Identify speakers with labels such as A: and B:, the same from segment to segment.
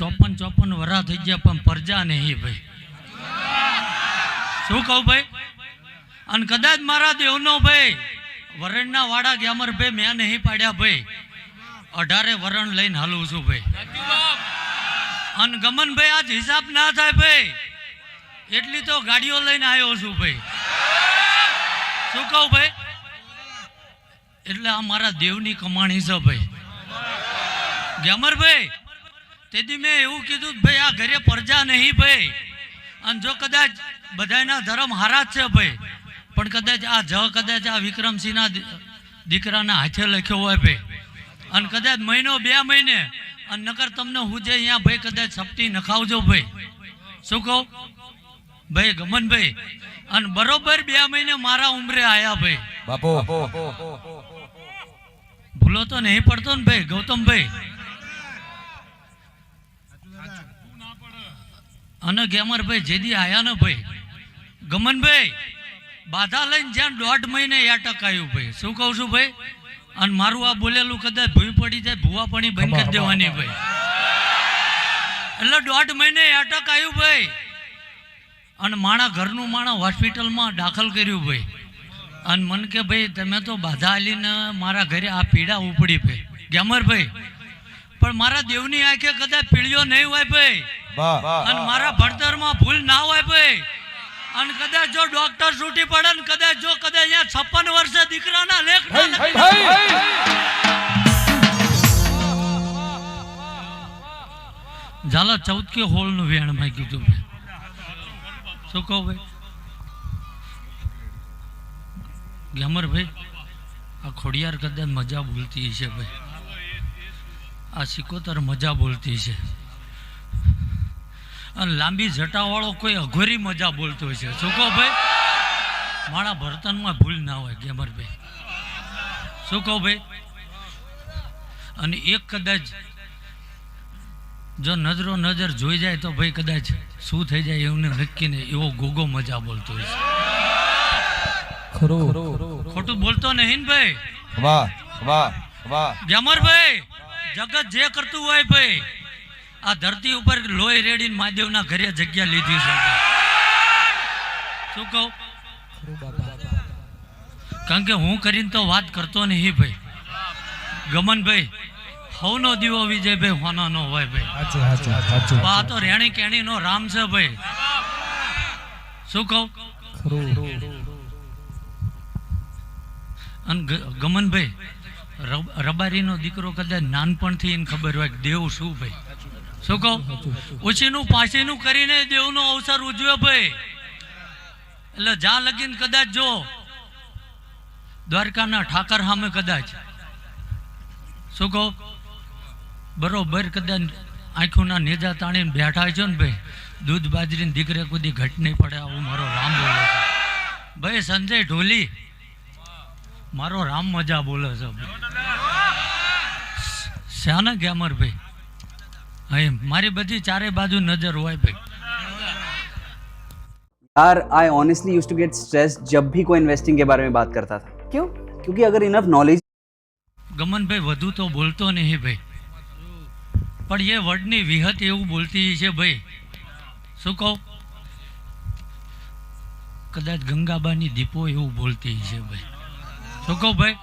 A: ચોપન ચોપન વરા થઈ ગયા, પણ પરજા નહીં ભાઈ. શું કહું ભાઈ? અને કદાચ મારા દેવનો ભાઈ, વરણના વાડા ગ્યામર ભાઈ મેં નહીં પાડ્યા ભાઈ. અઢારે વરણ લઈને હાલું છું ભાઈ. અને ગમનભાઈ આજ હિસાબ ના થાય ભાઈ. એટલી તો ગાડીઓ લઈને આવ્યો છું ભાઈ. શું કહું ભાઈ? એટલે આ મારા દેવની કમાણી છે ભાઈ. ગ્યામરભાઈ તેથી મેં એવું કીધું કે ભાઈ આ ઘરે પરજા નહીં ભાઈ. અને જો કદાચ બધાના ધર્મ હારા જ છે ભાઈ પણ કદાચ આ જ કદાચ આ વિક્રમસિંહના દીકરાના હાથે લખ્યો હોય ભાઈ. અને કદાચ મહિનો બે મહિને અને નકર તમને હું જે અહીંયા ભાઈ કદાચ સપટી નખાવજો ભાઈ. શું કહું? ભાઈ ગમનભાઈ અને બરોબર બે મહિને મારા ઉંમરે આયા ભાઈ.
B: બાપો.
A: ભૂલો તો નહીં પડતો ને ભાઈ ગૌતમભાઈ. અને ગેમરભાઈ જેદી આયા ને ભાઈ. ગમનભાઈ બાધા લઈને જ્યાં દોઢ મહિને અટક આવ્યું ભાઈ. શું કહું છું ભાઈ? અને મારું આ બોલેલું કદાચ ભૂઈ પડી જાય ભૂવા પડી બંધ કરી દેવાની ભાઈ. એટલે દોઢ મહિને અટક આવ્યું ભાઈ. અને માણા ઘરનું માણા હોસ્પિટલમાં દાખલ કર્યું ભાઈ. અને મન કે ભાઈ તમે તો બાધા આલીને મારા ઘરે આ પીડા ઉપડી ભાઈ. ગેમરભાઈ પણ મારા દેવની આંખે કદાચ પીળીઓ નહીં હોય ભાઈ. અને મારા ભણતરમાં ભૂલ ના હોય ભાઈ. અને કદાચ જો ડોક્ટર છૂટી પડે ને કદાચ જો કદાચ અહીંયા છપ્પન વર્ષે દીકરાના લેખ ઝાલા ચૌદ કે હોળનું વેણમાં કીધું મેં. શું કહું ભાઈ? ગેમર ભાઈ આ ખોડિયાર કદાચ મજા ભૂલતી છે ભાઈ. આ સિકોતર મજા બોલતી છે. અને લાંબી જટાવાળો કોઈ અઘોરી મજા બોલતો હોય છે. શું કહો ભાઈ મારા ભરતનમાં ભૂલ ના હોય ગેમરભાઈ શું કહો ભાઈ અને એક કદાચ જો નજરો નજર જોઈ જાય તો ભાઈ કદાચ શું થઈ જાય એવું નક્કી નહીં એવો ગોગો મજા બોલતો હોય છે. ખોટું બોલતો નહીં ને ભાઈ.
B: વાહ વાહ વાહ.
A: ગેમરભાઈ જગત જે કરતું હોય ભાઈ આ ધરતી ઉપર લોહી રેડીને મહાદેવના ઘરે જગ્યા લીધી છે. શું કહું? કારણ કે હું કરીને તો વાત કરતો નહીં ભાઈ. ગમનભાઈ હવનો દીવો વિજયભાઈ હોનો નો હોય ભાઈ. આ તો રેણી કેણી નો રામ છે ભાઈ. શું કહું? અને ગમનભાઈ રબારીનો દીકરો કદાચ નાનપણથી એને ખબર હોય કે દેવ શું ભાઈ? શું કહો? ઓછીનું પાછીનું કરીને દેવનો અવસર ઉજવ્યો ભાઈ. એટલે જા લગીન કદાચ જો. દ્વારકાના ઠાકર સામે કદાચ. શું કહો? બરોબર કદાચ આંખોના નેજા તાણીને બેઠા છો ને ભાઈ. દૂધ બાજરીને દીકરે કુદી ઘટ નહીં પડે આવું મારો રામ બોલે ભાઈ સંજય ઢોલી, મારો રામ મજા બોલે છે શ્યાના ગ્યામર ભાઈ અહીં મારી બધી ચારે બાજુ નજર હોય ભાઈ
C: यार I honestly use to get stress जब भी कोई इन्वेस्टिंग के बारे में बात करता था क्यों क्योंकि अगर इनफ नॉलेज
A: ગમનભાઈ વધુ તો બોલતો નહીં ભાઈ પણ એ વર્ડની વિહત એવું બોલતી છે ભાઈ શું કહું કદાચ ગંગાબાની દીપો એવું બોલતી છે ભાઈ શું કહું ભાઈ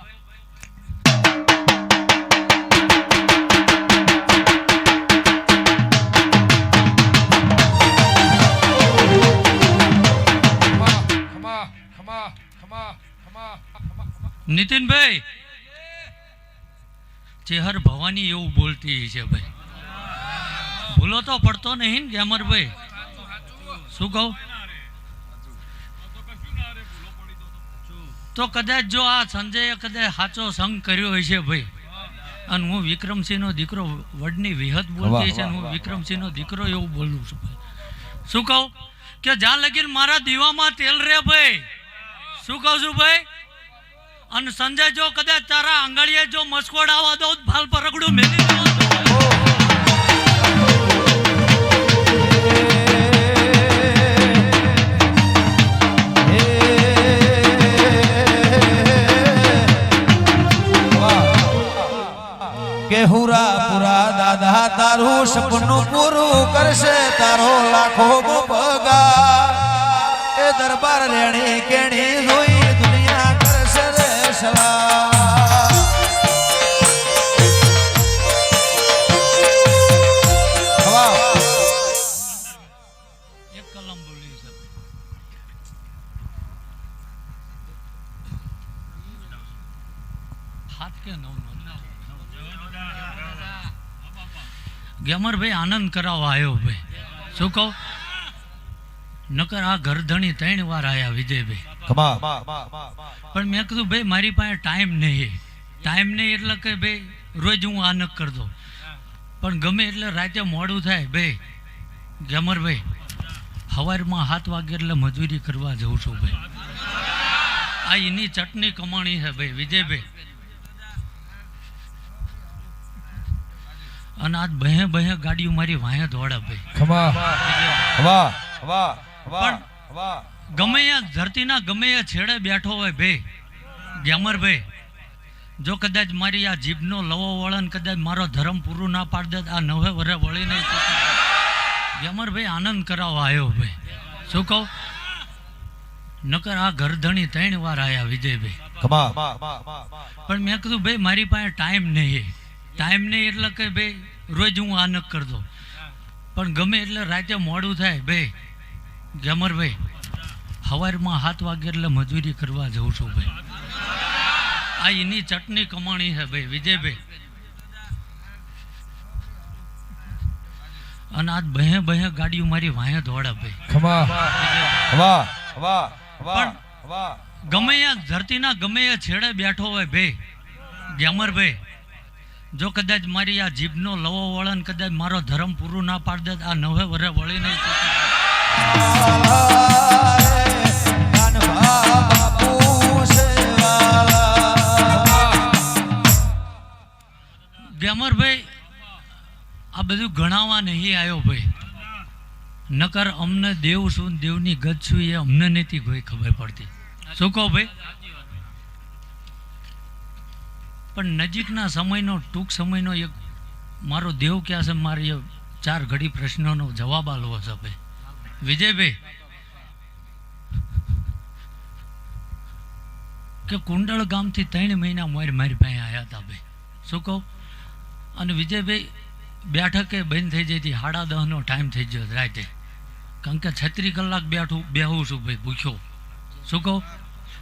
A: નીતિનભાઈ ચેહર ભવાની એવું બોલતી છે ભાઈ. ભૂલો તો પડતો નહીં ને ગેમરભાઈ શું કહું? તો કદાચ જો આ સંજયે કદાચ સાચો સંગ કર્યો છે ભાઈ. અને હું વિક્રમસિંહનો દીકરો વડની વિહત બોલતી છે હું વિક્રમસિંહનો દીકરો એવું બોલું છું ભાઈ. શું કહું? કે જ્યાં લગીન મારા દીવામાં તેલ રે ભાઈ. શું કહું છું ભાઈ? અને સંજય જો કદાચ તારા આંગળીએ જો મસ્કોડ આવવા તો ભાલ પર રગડું મેલી.
B: કે હુરા પુરા દાદા, તારું
D: સપનું પૂરું કરશે, તારો લાખો પગાર એ દરબાર રેણી કેણી જોઈ
A: ગેમરભાઈ આનંદ કરાવવા આવ્યો ભાઈ. શું કહું? નકર આ ઘરધણી ત્રણ વાર આયા વિજયભાઈ. પણ મેં કીધું ભાઈ મારી પાસે ટાઈમ નહીં. ટાઈમ નહીં એટલે કે ભાઈ રોજ હું આ ન કરતો. પણ ગમે એટલે રાતે મોડું થાય ભાઈ ગમરભાઈ સવારમાં સાત વાગે એટલે મજૂરી કરવા જઉં છું ભાઈ. આ એની ચટણી કમાણી છે ભાઈ વિજયભાઈ. અને આજ બહે બહે ગાડીઓ મારી વાંહે દોડા ભાઈ.
B: વાહ વાહ વાહ
A: પણ- ગમે ધરતીના ગમે છેડે બેઠો હોય ભાઈ ગ્યામરભાઈ જો કદાચ મારી આ જીભનો લવો વળન કદાચ મારો ધર્મ પૂરું ના પાડ દે આ નવે વરે વળી નહીં ગ્યામરભાઈ આનંદ કરાવવા આવ્યો ભાઈ. શું કહું? નકર આ ઘરધણી ત્રણ વાર આવ્યા વિજયભાઈ પણ મેં કીધું ભાઈ મારી પાસે ટાઈમ નહીં ટાઈમ નહીં એટલે કે ભાઈ રોજ હું આ ન કરતો. પણ ગમે એટલે રાતે મોડું થાય ભાઈ ગેમરભાઈ સવારમાં સાત વાગે એટલે મજૂરી કરવા જઉં છું ભાઈ. આ એની ચટણી કમાણી છે ભાઈ વિજયભાઈ. અને આજ બહે બહે ગાડીઓ મારી વાંહે દોડા ભાઈ. ગમે એ ધરતીના ગમે એ છેડે બેઠો હોય ભાઈ ગ્યામરભાઈ જો કદાચ મારી આ જીભનો લવો વળન કદાચ મારો ધર્મ પૂરું ના પાડ દે આ નવે વરે વળી નહીં ગ્યામરભાઈ, આ બધું ગણાવવા નહીં આવ્યો ભાઈ. નકર અમને દેવ શું દેવની ગત શું એ અમને નથી કોઈ ખબર પડતી. શું કહો ભાઈ? પણ નજીકના સમયનો, ટૂંક સમયનો એક મારો દેવ ક્યાં છે મારી ચાર ઘડી પ્રશ્નોનો જવાબ આલવો છે ભાઈ. વિજયભાઈ. કે કુંડળ ગામથી ત્રણ મહિના મારી મારી પાસે આવ્યા હતા ભાઈ. શું કહું? અને વિજયભાઈ બેઠકે બંધ થઈ જતી, સાડા દહનો ટાઈમ થઈ ગયો રાતે. કારણ કે છત્રીસ કલાક બેઠું, બેહું છું ભાઈ, ભૂખ્યો. શું કહું?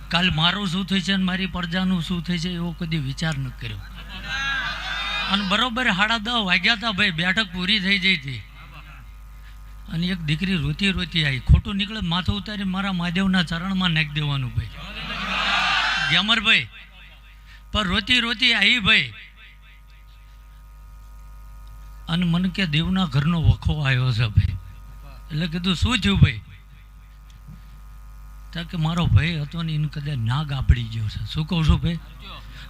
A: કાલ મારું શું થઈ છે અને મારી પ્રજાનું શું થઈ છે એવો કદી વિચાર ન કર્યો. અને બરોબર સાડા દહ વાગ્યા હતા ભાઈ, બેઠક પૂરી થઈ જઈ હતી. અને એક દીકરી રોતી રોતી આવી. ખોટું નીકળે માથું ઉતારી મારા મહાદેવના ચરણમાં નાખી દેવાનું ભાઈ. ગ્યામરભાઈ પણ રોતી રોતી આવી ભાઈ. અને મને કે દેવના ઘરનો વખો આવ્યો છે ભાઈ. એટલે કીધું, શું થયું ભાઈ? ત્યાં કે, મારો ભાઈ હતો ને એને કદાચ નાગ આપડી ગયો છે. શું કહું છું ભાઈ?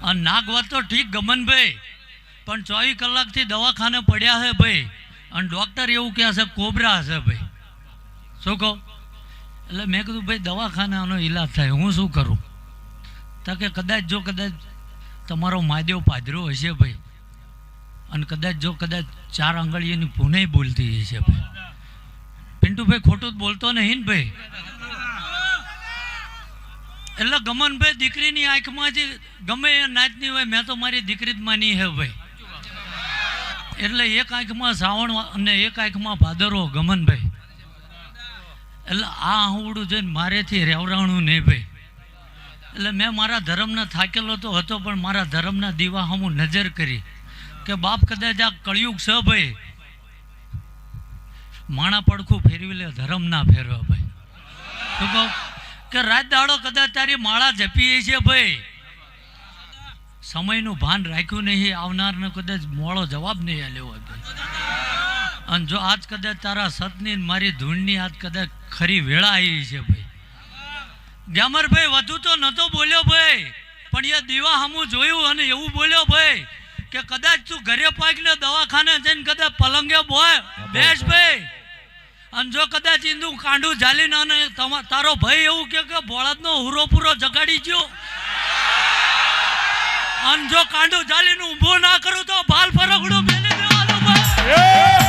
A: આ નાગ વાત તો ઠીક ગમન ભાઈ. પણ ચોવીસ કલાકથી દવાખાને પડ્યા છે ભાઈ. અને ડૉક્ટર એવું કહે છે, કોબરા હશે ભાઈ. શું કહો? એટલે મેં કીધું, ભાઈ, દવાખાનાનો ઈલાજ થાય, હું શું કરું? તો કે, કદાચ જો, કદાચ તમારો મહાદેવ પાદરો હશે ભાઈ. અને કદાચ જો, કદાચ ચાર આંગળીઓની પુને બોલતી હશે ભાઈ. પિન્ટુભાઈ ખોટું જ બોલતો નહીં ને ભાઈ. એટલે ગમનભાઈ દીકરીની આંખમાંથી ગમે એ નાચની હોય, મેં તો મારી દીકરી જ માની હે ભાઈ. એટલે એક આંખમાં શ્રાવણ અને એક આંખમાં ભાદરો ગમનભાઈ. એટલે આ આંવડું જોઈને મારેથી રેવરાણું નહીં ભાઈ. એટલે મેં મારા ધર્મના થાકેલો તો હતો, પણ મારા ધર્મના દીવા હું નજર કરી કે બાપ કદાચ આ કળિયુગ છે ભાઈ. માણા પડખું ફેરવી લે, ધર્મ ના ફેરવા ભાઈ. કે રાત દાડો કદાચ તારી માળા જપીએ છે ભાઈ. સમયનું ભાન રાખ્યું નહીં આવનારને કદાચ મોડો જવાબ નહીં આલ્યો હોય અને જો આજ કદાચ તારા સતની મારી ધૂળની આજ કદાચ ખરી વેળા આવી છે ભાઈ. ગ્યામરભાઈ વધુ તો નતો બોલ્યો ભાઈ પણ એ દીવા હમું જોયું અને એવું બોલ્યો ભાઈ કે કદાચ તું ઘરે પાકીને દવાખાને જઈને કદાચ પલંગે બોય. બેસ ભાઈ. અને જો કદાચ ઈંદુ કાંડું જાલીને અને તારો ભાઈ એવું કે ભોળાદનો હુરો પૂરો જગાડી ગયો. અને જો કાંડો જાલીને ઊભો ના કરું તો બાલ ફરગડો મેલે દેવાનો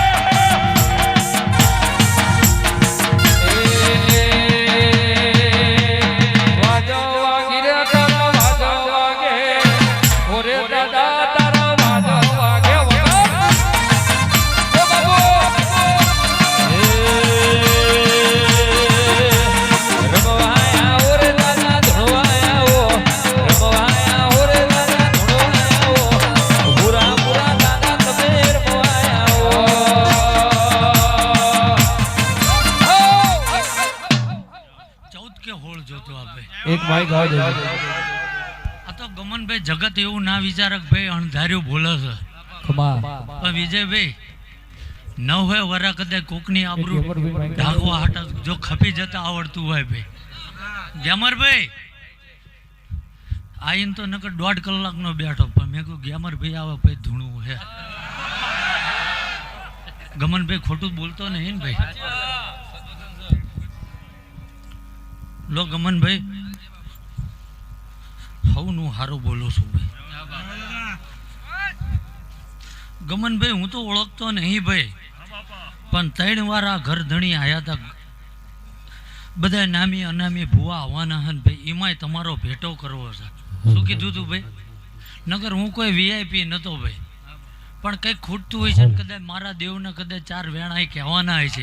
A: પણ વિજયભાઈ નવે હોય વરા કદાચ કોકની આબરૂ ઢાંકવા હાટા જો ખપી જતા આવડતું હોય ભાઈ. ગેમરભાઈ આઈને તો નકર દોઢ કલાકનો બેઠો પણ મેં કહ્યું ગેમરભાઈ આવે ભાઈ ધૂણું હે ગમનભાઈ ખોટું બોલતો નહીં ને ભાઈ. લો ગમનભાઈ હવનું હારું બોલું છું ભાઈ. ગમનભાઈ હું તો ઓળખતો નહીં ભાઈ. પણ ત્રણ વાર આ ઘર ધણી આયા હતા બધા નામી અનામી ભૂવા આવવાના હન ભાઈ. એમાંય તમારો ભેટો કરવો છે. શું કીધું તું ભાઈ? નગર હું કોઈ વીઆઈપી નતો ભાઈ. પણ કંઈક ખૂટતું હોય છે ને કદાચ મારા દેવને કદાચ ચાર વેણા કહેવાના હોય છે.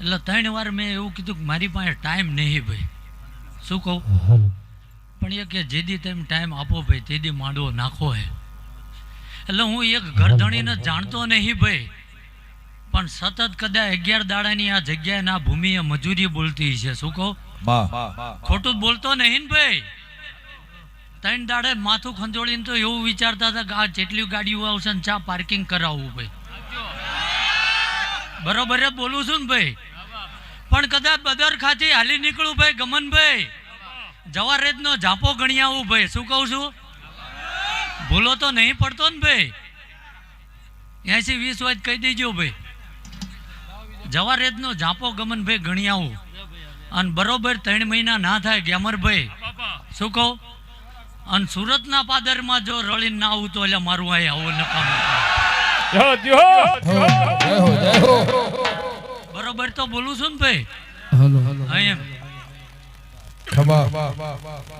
A: એટલે ત્રણ વાર મેં એવું કીધું કે મારી પાસે ટાઈમ નહીં ભાઈ. શું કહું? પણ એ કે જેદી તેમ ટાઈમ આપો ભાઈ તેદી માંડવો નાખો હે. એટલે હું એક ઘરધણીને જાણતો નહીં ભાઈ પણ સતત કદાચ અગિયાર દાડાની આ જગ્યાએ ના ભૂમિએ મજૂરી બોલતી છે. શું કહો? ખોટું બોલતો નહીં ને ભાઈ? ત્રણ દાડે માથું ખંજોળીને તો એવું વિચારતા હતા કે આ જેટલી ગાડીઓ આવશે ને ચા પાર્કિંગ કરાવવું ભાઈ. બરોબર બોલું છું ને ભાઈ. પણ કદાચ બદર ખાતી હાલી નીકળું ભાઈ ગમનભાઈ જવારેજ નો ઝાપો ગણી આવું ભાઈ. શું કહું છું? ભૂલો તો નહીં પડતો ને ભાઈ. એસી વીસ વાત કહી દેજો ભાઈ. જવા રેત નો ગમન ગમનભાઈ ગણી આવું. અને બરોબર ત્રણ મહિના ના થાય ગ્યામરભાઈ શું કહો? અને સુરતના પાદરમાં જો રળીને ના આવું તો એટલે મારું આ આવું નકામ.
B: જય હો જય હો
A: બરોબર તો બોલું છું ને ભાઈ?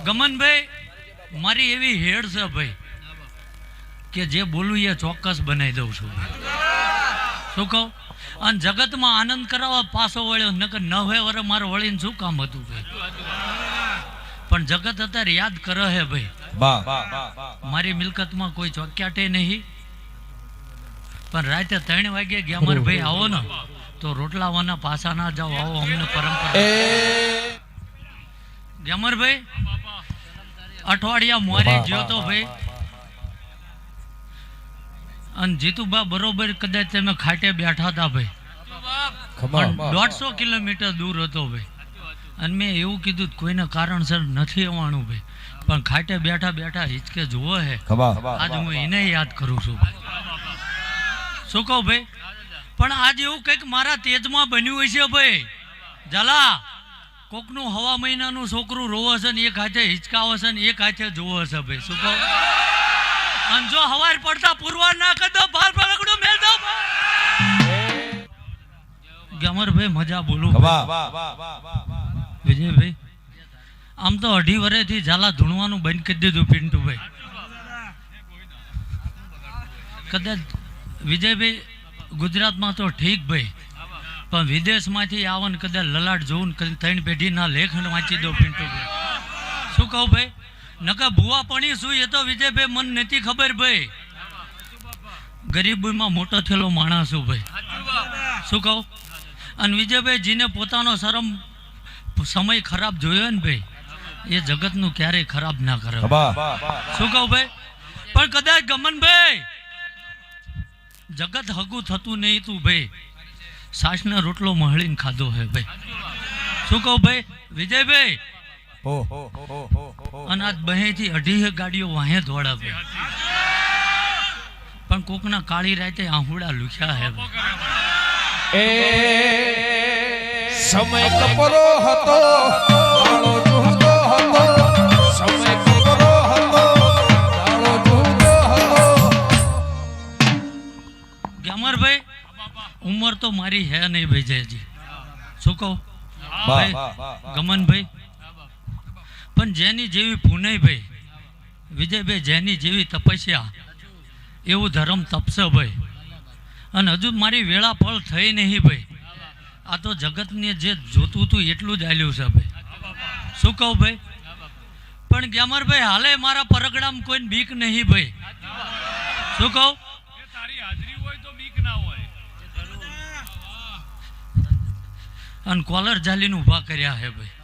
A: ગમનભાઈ મારી એવી હેડ છે ભાઈ. કે જે બોલું એ ચોક્કસ બનાવી દઉં છું. શું કહું? અને જગતમાં આનંદ કરાવવા પાછો વળ્યો નકર નવે વરે મારે વળીને શું કામ હતું ભાઈ પણ જગત અત્યારે યાદ કરે હે ભાઈ. મારી મિલકતમાં કોઈ ચોક્યાટે નહીં. પણ રાતે ત્રણ વાગે ગયા મારે ભાઈ આવો ને તો રોટલાવાના પાસા ના જાઓ આવો અમને પરંપરા. ગ્યામરભાઈ અઠવાડિયા મોરે જ્યો તો ભાઈ. અને જીતુબા બરોબર કદાચ તમે ખાટે બેઠા હતા ભાઈ. દોઢસો કિલોમીટર દૂર હતો ભાઈ. અને મેં એવું કીધું કોઈને કારણસર નથી આવવાનું ભાઈ. પણ ખાટે બેઠા બેઠા હિચકે જોવો હે. આજે હું એને યાદ કરું છું ભાઈ. શું કહું ભાઈ? પણ આજ એવું કંઈક મારા તેજમાં બન્યું હોય છે ભાઈ. જલા કોકનું હવા મહિનાનું છોકરું રોવે છે ને એક હાથે હિચકાવે છે ને એક હાથે જોવે છે ભાઈ. શું કહું? અને જો હવાર પડતા પુરવાર ના કરી ભાર બાર પલકડું મેલ દો ગમરભાઈ મજા બોલું વિજયભાઈ આમ તો અઢી વર્ષથી ઝાલા ધૂણવાનું બંધ કરી દીધું પિન્ટુભાઈ. કદાચ વિજયભાઈ ગુજરાતમાં તો ઠીક ભાઈ પણ વિદેશમાંથી આવન કદાચ લલાટ જોઉં ને ત્રણ પેઢીના લેખન વાંચી દો પિન્ટુભાઈ. શું કહું ભાઈ? નકા ભૂવા પણી શું એ તો વિજયભાઈ મન નથી ખબર ભાઈ. ગરીબીમાં મોટો થયેલો માણસ છું ભાઈ. શું કહું? અને વિજયભાઈ જીને પોતાનો શરમ સમય ખરાબ જોયો ને ભાઈ એ જગતનું ક્યારેય ખરાબ ના કરે. શું કહું ભાઈ? પણ કદાચ ગમનભાઈ જગત હગું થતું નહીં તું ભાઈ. સાસનો રોટલો મહળીને ખાધો હે ભાઈ. શું કહું ભાઈ? વિજયભાઈ અને બહે બહેથી અઢી ગાડીઓ વાહે દોડા પણ કોકના કાળી રાતે આહુડા લુખ્યા હે. ભાઈ
B: સમય કપરો હતો કાળો જુદો હતો સમય કપરો હતો કાળો જુદો હતો.
A: ગ્યામરભાઈ ઉંમર તો મારી હે નહીં ભાઈ જયજી. શું કહું? ભાઈ ગમનભાઈ પણ જેની જેવી પુનયભાઈ, વિજયભાઈ જેની જેવી તપસ્યા, એવું ધર્મ તપશે ભાઈ. અને હજુ મારી વેળા ફળ થઈ નહીં ભાઈ. આ તો જગતને જે જોતું હતું એટલું જ આલ્યું છે ભાઈ. શું કહું ભાઈ? પણ ગ્યામરભાઈ, હાલે મારા પરગડામાં કોઈને બીક નહીં ભાઈ. શું કહું? અને કોલર જાલીને ઊભા કર્યા હે ભાઈ.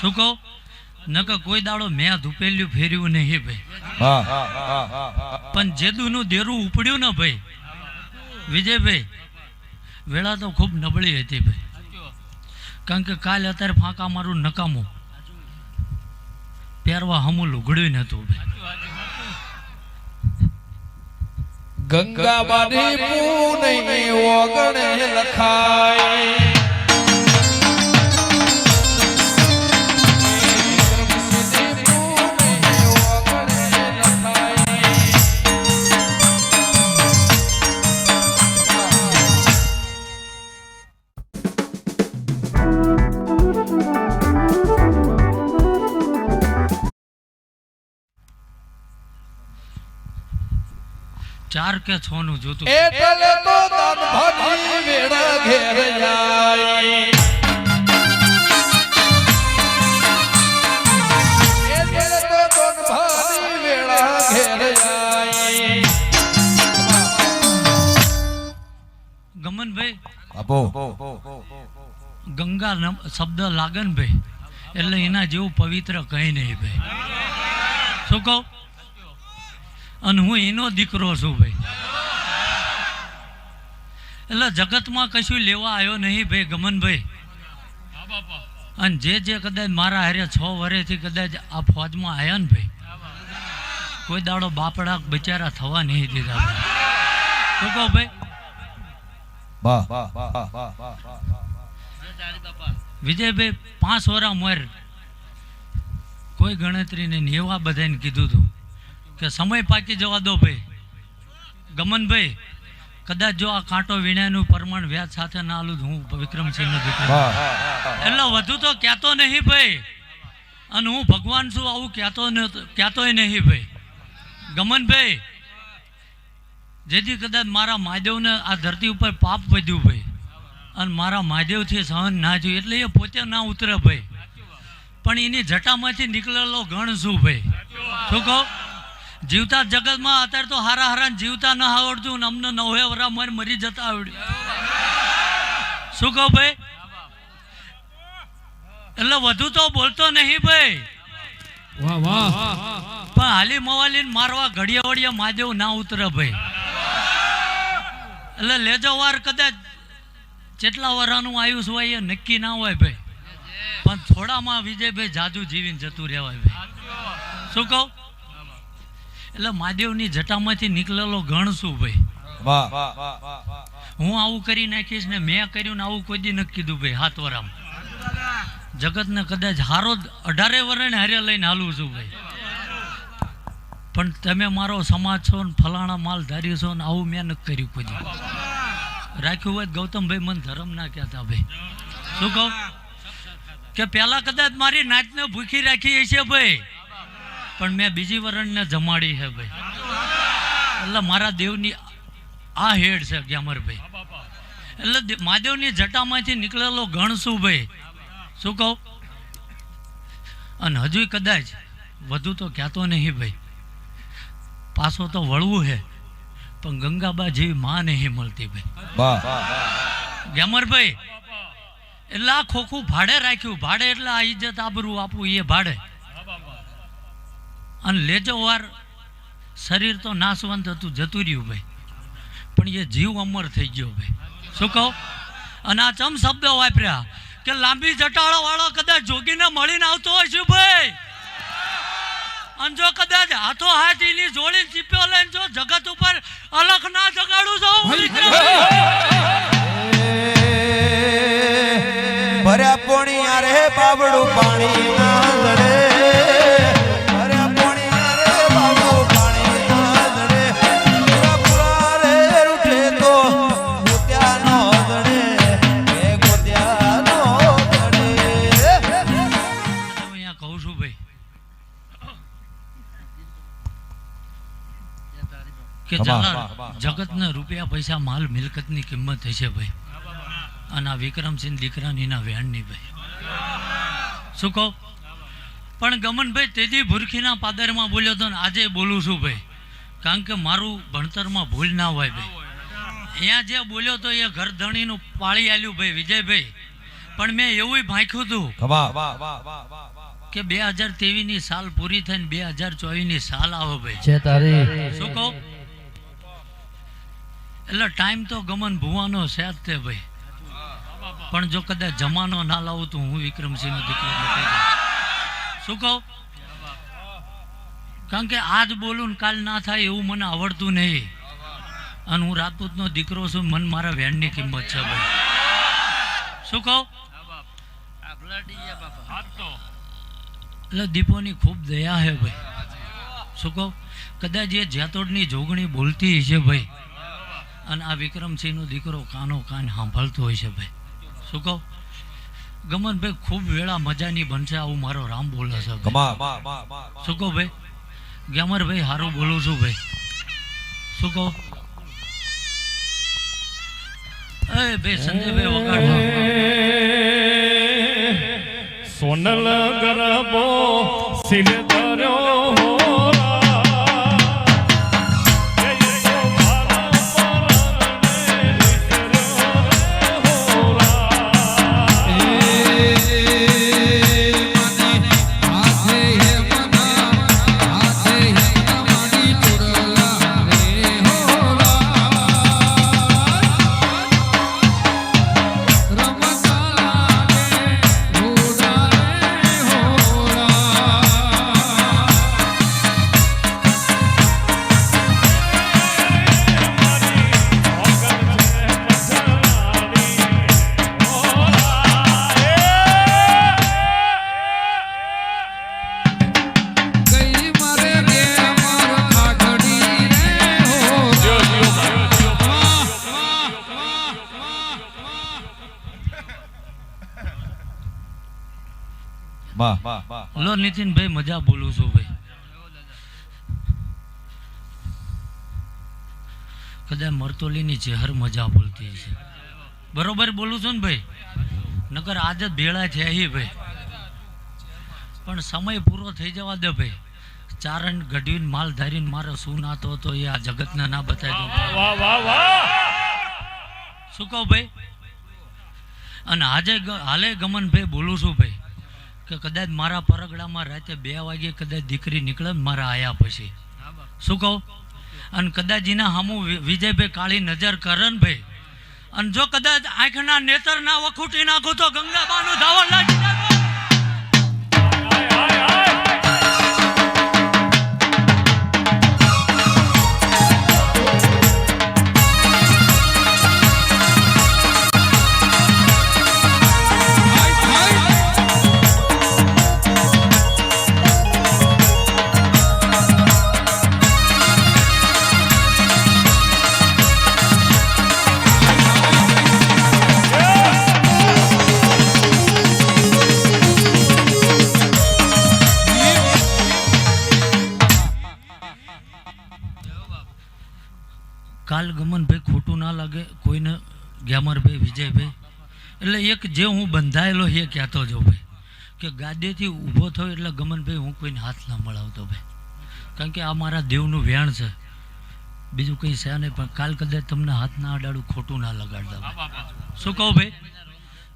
A: શું કહો? નકર કોઈ દાડો મેં ધૂપેલ્યું ફેર્યું નહીં ભાઈ. પણ જેદુનું દેરું ઉપડ્યું ને ભાઈ વિજયભાઈ વેળા તો ખૂબ નબળી હતી ભાઈ. કારણ કે કાલ અત્યારે ફાંકા મારું નકામું. પહેરવા હમું લુગડ્યું નતું ભાઈ.
B: ગંગા બાની નહીં ઓગણે લખાય.
A: ચાર કે છ નું જોતું.
B: એટલે તો તન ભજી વેડા ઘેર જાય એટલે તો તન ભજી વેડા ઘેર જાય
A: ગમનભાઈ
D: આપો
A: ગંગા શબ્દ લાગનભાઈ ભાઈ? એટલે એના જેવું પવિત્ર કંઈ નહીં ભાઈ. શું કહું? અને હું એનો દીકરો છું ભાઈ. એટલે જગતમાં કશું લેવા આવ્યો નહીં ભાઈ ગમનભાઈ. અને જે જે કદાચ મારા હારે છ વર્ષથી કદાચ આ ફોજમાં આવ્યા ને ભાઈ કોઈ દાડો બાપડા બિચારા થવા નહીં દીધા શું કહું ભાઈ? વિજયભાઈ પાંચ વરા મોર. કોઈ ગણતરી નહીં એવા બધાને કીધું હતું કે સમય પાકી જવા દો ભાઈ. ગમનભાઈ કદાચ જો આ કાંટો વીણાનું પ્રમાણ વ્યાજ સાથે ના આલું હું વિક્રમસિંહનો દીકરો. એટલે વધુ તો કહેતો નહીં ભાઈ. અને હું ભગવાન છું આવું કહેતો ન કહેતોય નહીં ભાઈ. ગમનભાઈ જેથી કદાચ મારા મહાદેવને આ ધરતી ઉપર પાપ વધ્યું ભાઈ. અને મારા મહાદેવથી સહન ના થયું એટલે એ પોતે ના ઉતરે ભાઈ. પણ એની જટામાંથી નીકળેલો ગણ શું ભાઈ. શું કહો? જીવતા જગતમાં અત્યારે તો હારા હારા જીવતા ન આવડતું અમને નવે વરા મર મરી જતા આવડ્યું. શું કહો ભાઈ? એટલે વધુ તો બોલતો નહીં ભાઈ. પણ હાલી મવાલીને મારવા ઘડિયા વડિયા મહાદેવ ના ઉતરે ભાઈ. એટલે લેજો વાર કદાચ જેટલા વરાનું આયુષ હોય એ નક્કી ના હોય ભાઈ. પણ થોડામાં વિજયભાઈ જાદુ જીવીને જતું રહેવાય ભાઈ. શું કહું? એટલે મહાદેવની જટામાંથી નીકળેલો ગણ શું ભાઈ. હું આવું કરી નાખીશ ને મેં કર્યું ને આવું કોઈ દી નક્કી કીધું ભાઈ હાથ વરામ. જગતને કદાચ હારો અઢારે વરણે હારે લઈને હાલું છું ભાઈ. પણ તમે મારો સમાજ છો ને ફલાણા માલ ધારી છો ને આવું મેં નક્કી કર્યું કોઈ રાખ્યું હોય ગૌતમભાઈ મને ધર્મ ના કહેતા ભાઈ. શું કહું? કે પહેલાં કદાચ મારી નાચને ભૂખી રાખી હશે ભાઈ. પણ મેં બીજી વરણને જમાડી છે ભાઈ. એટલે મારા દેવની આ હેડ છે ગ્યામરભાઈ એટલે મહાદેવની જટામાંથી નીકળેલો ગણ શું ભાઈ? શું કહું? અને હજુ કદાચ વધુ તો કહેતો નહીં ભાઈ. પાછો તો વળવું છે પણ ગંગાબા જેવી માં નહીં મળતી ભાઈ. ગ્યામરભાઈ એટલે આ ખોખું ભાડે રાખ્યું. ભાડે એટલે આ ઇજ્જત આબરું આપવું એ ભાડે. અને લેજો વાર શરીર તો નાશવંત હતું, જતું રહ્યું ભાઈ. પણ એ જીવ અમર થઈ ગયો ભાઈ. શું કહો? અને આ ચમ શબ્દ વાપર્યા કે લાંબી જટાળો વાળો કદાચ જોગીને મળીને આવતો હોય છે ભાઈ? અને જો કદાચ હાથો હાથ એની જોડી ચીપ્યો લઈને જો જગત ઉપર અલખ ના જગાડું છું.
D: ભર્યા પોણિયા રે બાબડું પાણી ના
A: કે. જગતને રૂપિયા પૈસા માલ મિલકતની કિંમત હશે ભાઈ. અને આ વિક્રમસિંહ દીકરાની ના વેણની ભાઈ. શું કહો? પણ ગમનભાઈ તેથી ભૂરખીના પાદરમાં બોલ્યો હતો ને આજે બોલું છું ભાઈ. કારણ કે મારું ભણતરમાં ભૂલ ના હોય ભાઈ. અહીંયા જે બોલ્યો તો એ ઘરધણીનું પાળી આલ્યું ભાઈ વિજયભાઈ. પણ મેં એવું ભાંખ્યું હતું કે બે હજારની સાલ પૂરી થઈને બે હજાર ચોવીસની સાલ આવે ભાઈ.
B: છે તારી.
A: શું કહું? એટલે ટાઈમ તો ગમન ભુવાનો છે જ તે ભાઈ. પણ જો કદાચ જમાનો ના લાવું તો હું વિક્રમસિંહ નો દીકરો શું કહું? કારણ કે આજ બોલું કાલ ના થાય એવું મને આવડતું નહીં. અને હું રાજપૂતનો દીકરો છું, મન મારા વેણની કિંમત છે ભાઈ. શું કહું? એટલે દીપોની ખૂબ દયા હે ભાઈ. શું કહું? કદાચ એ જેતોડની જોગણી બોલતી છે ભાઈ. અને આ વિક્રમસિંહનો દીકરો કાનો કાન સાંભળતો હોય છે ભાઈ. શું કહો? ગમનભાઈ ખૂબ વેળા મજાની બનશે આવું મારો રામ બોલે છે શું કહો ભાઈ? ગ્યામરભાઈ સારું બોલું છું ભાઈ. શું કહો? એ ભાઈ સંજયભાઈ વગાડો.
E: સોનલ ગરબો સિર ધર્યો
A: લો નીતિનભાઈ મજા બોલું છું ભાઈ. કદાચ મરતોલીની ચહેર મજા બોલતી છે બરોબર બોલું છું ને ભાઈ? નકર આજે ભેળા છે અહીં ભાઈ. પણ સમય પૂરો થઈ જવા દે ભાઈ. ચારણ ગઢવીને માલ ધારીને મારો શું નાતો હતો એ આ જગતને ના બતાવી
E: વાહ
A: શું કહું ભાઈ? અને આજે હાલે હાલે ગમનભાઈ બોલું છું ભાઈ. કે કદાચ મારા પરગડામાં રાતે બે વાગે કદાચ દીકરી નીકળે મારા આયા પછી. શું કહું? અને કદાચ એના સામુ વિજયભાઈ કાળી નજર કરે ને ભાઈ અને જો કદાચ આંખના નેતર ના વખૂટી નાખું તો ગંગાબાનું ધાવણ લાગી નાખો કાલ ગમનભાઈ ખોટું ના લાગે, કોઈને ગ્યામરભાઈ વિજયભાઈ એટલે એક જે હું બંધાયેલો એ કહેતો જો ભાઈ, કે ગાદેથી ઊભો થયો એટલે ગમનભાઈ હું કોઈને હાથ ના મળાવતો ભાઈ. કારણ કે આ મારા દેવનું વ્યાણ છે. બીજું કંઈ છે નહીં, પણ કાલ કદાચ તમને હાથ ના અડાડું, ખોટું ના લગાડતા શું કહું ભાઈ?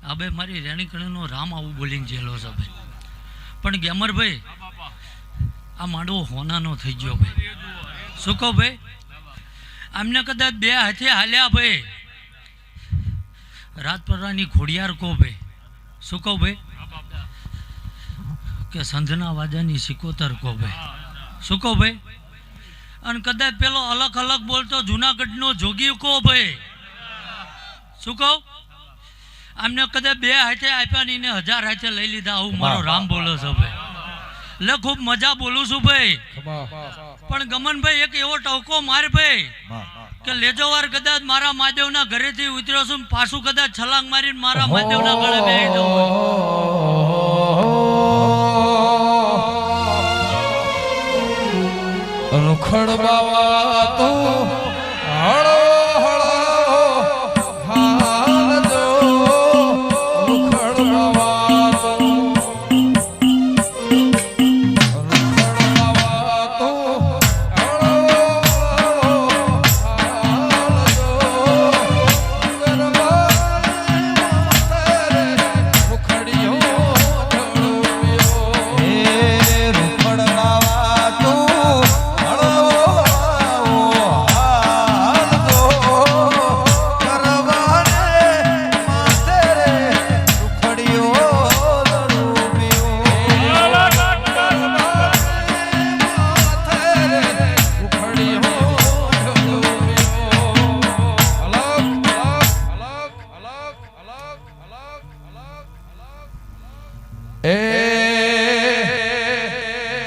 A: આ ભાઈ મારી રેણીકણીનો રામ આવું બોલીને જેલો છે ભાઈ. પણ ગ્યામરભાઈ આ માંડવો હોનાનો થઈ ગયો ભાઈ. શું કહું ભાઈ? આમને કદાચ બે હાથે હાલ્યા ભાઈ. રાજપરાની ખોડિયાર કહો ભાઈ. શું કહો ભાઈ? કે સંધના વાજાની સિકોતર કહો ભાઈ. શું કહો ભાઈ? અને કદાચ પેલો અલગ અલગ બોલતો જુનાગઢનો જોગી કહો ભાઈ. શું કહો? આમને કદાચ બે હાથે આપ્યા ને હજાર હાથે લઈ લીધા. આવું મારો રામ બોલો છો ભાઈ. એટલે ખૂબ મજા બોલું છું ભાઈ. પણ ગમનભાઈ એક એવો ટવકો માર ભાઈ કે લેજો વાર કદાચ મારા મહાદેવના ઘરેથી ઉતર્યો છું પાછું કદાચ છલાંગ મારીને મારા મહાદેવના ગળે બેહી જવું હોય.
B: બાવા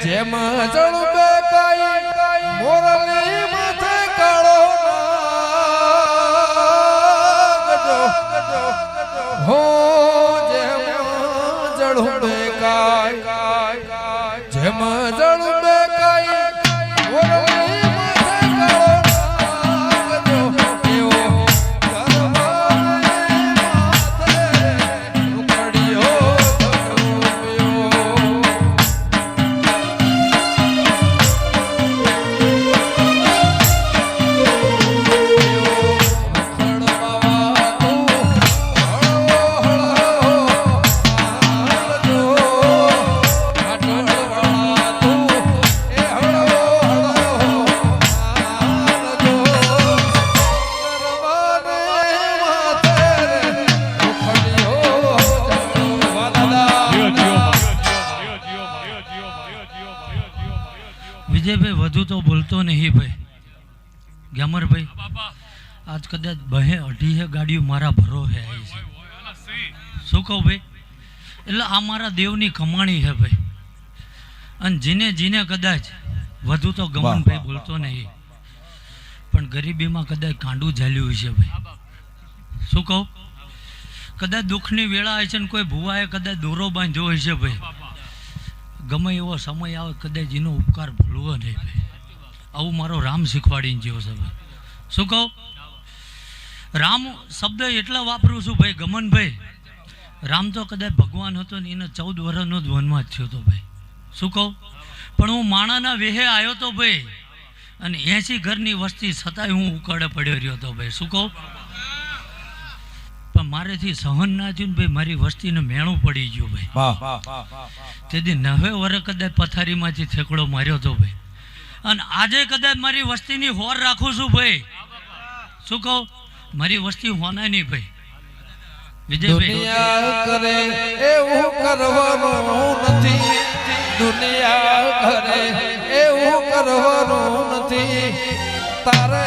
B: જેમ જળ બે કાઈ મોરલી માથે કાળો હો જેમ જળ બે કાઈ જેમ
A: તો બોલતો નહીં ભાઈ. ગ્યામરભાઈ આજ કદાચ બહે અઢીએ ગાડીઓ મારા ભરોસે આવી છે. શું કહું ભાઈ? એટલે આ મારા દેવની કમાણી છે ભાઈ. અને જીને જીને કદાચ વધુ તો ગમનભાઈ બોલતો નહીં. પણ ગરીબીમાં કદાચ કાંડું ઝાલ્યું છે ભાઈ. શું કહું? કદાચ દુઃખની વેળા હોય છે ને કોઈ ભુવાએ કદાચ દોરો બાંધ્યો હોય છે ભાઈ. ગમે એવો સમય આવે કદાચ એનો ઉપકાર ભૂલવો નહીં ભાઈ. આવું મારો રામ શીખવાડીને જેવો છે ભાઈ. શું કહું? રામ શબ્દ એટલા વાપરું છું ભાઈ ગમનભાઈ. રામ તો કદાચ ભગવાન હતો ને એને ચૌદ વર્ષનો જ વનમાં જ થયો હતો ભાઈ. શું કહું? પણ હું માણાના વેહે આવ્યો તો ભાઈ અને એસી ઘરની વસ્તી છતાંય હું ઉકાળે પડ્યો રહ્યો હતો ભાઈ. શું કહું? પણ મારેથી સહન ના થયું ને ભાઈ મારી વસ્તીને મેણું પડી ગયું ભાઈ. તેથી નવે વર કદાચ પથારીમાંથી થેકડો માર્યો તો ભાઈ. અને આજે કદાચ મારી વસ્તીની હોર રાખું છું ભાઈ. શું કહું? મારી વસ્તી હોના નહીં ભાઈ.
B: દુનિયા કરે, એવું કરવાનું નથી. દુનિયા કરે, એવું કરવાનું નથી. તારે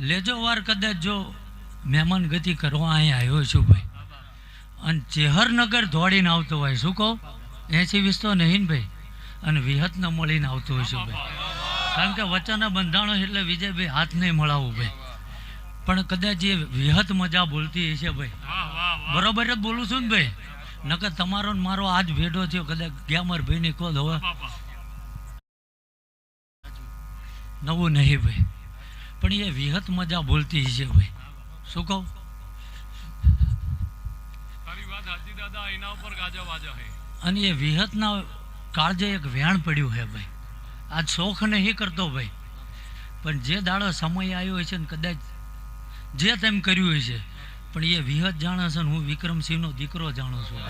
A: લેજો વાર કદાચ જો મહેમાન ગતિ કરવા અહીંયા આવ્યો છું ભાઈ. અને ચેહરનગર દોડીને આવતો હોય, શું કહો? એસી વીસ તો નહીં ને ભાઈ. અને વિહતને મળીને આવતો હોય છું ભાઈ. કારણ કે વચ્ચાના બંધાણો એટલે વિજયભાઈ હાથ નહીં મળાવું ભાઈ. પણ કદાચ એ વિહત મજા બોલતી હશે ભાઈ. બરોબર જ બોલું છું ને ભાઈ. નકર તમારો ને મારો આજ ભેડો થયો, કદાચ ગ્યામર ભાઈની કોલ હવે. નવું નહીં ભાઈ. પણ એ વિહત મજા બોલતી છે ભાઈ. શું કહું?
E: હે.
A: અને એ વિહતના કાળજે એક વ્યાણ પડ્યું છે ભાઈ. આજ શોખ નહીં કરતો ભાઈ. પણ જે દાડો સમય આવ્યો હોય છે ને કદાચ જે તેમ કર્યું હોય છે પણ એ વિહત જાણે છે ને હું વિક્રમસિંહનો દીકરો જાણું છું.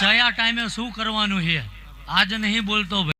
A: કયા ટાઈમે શું કરવાનું છે આજ નહીં બોલતો ભાઈ.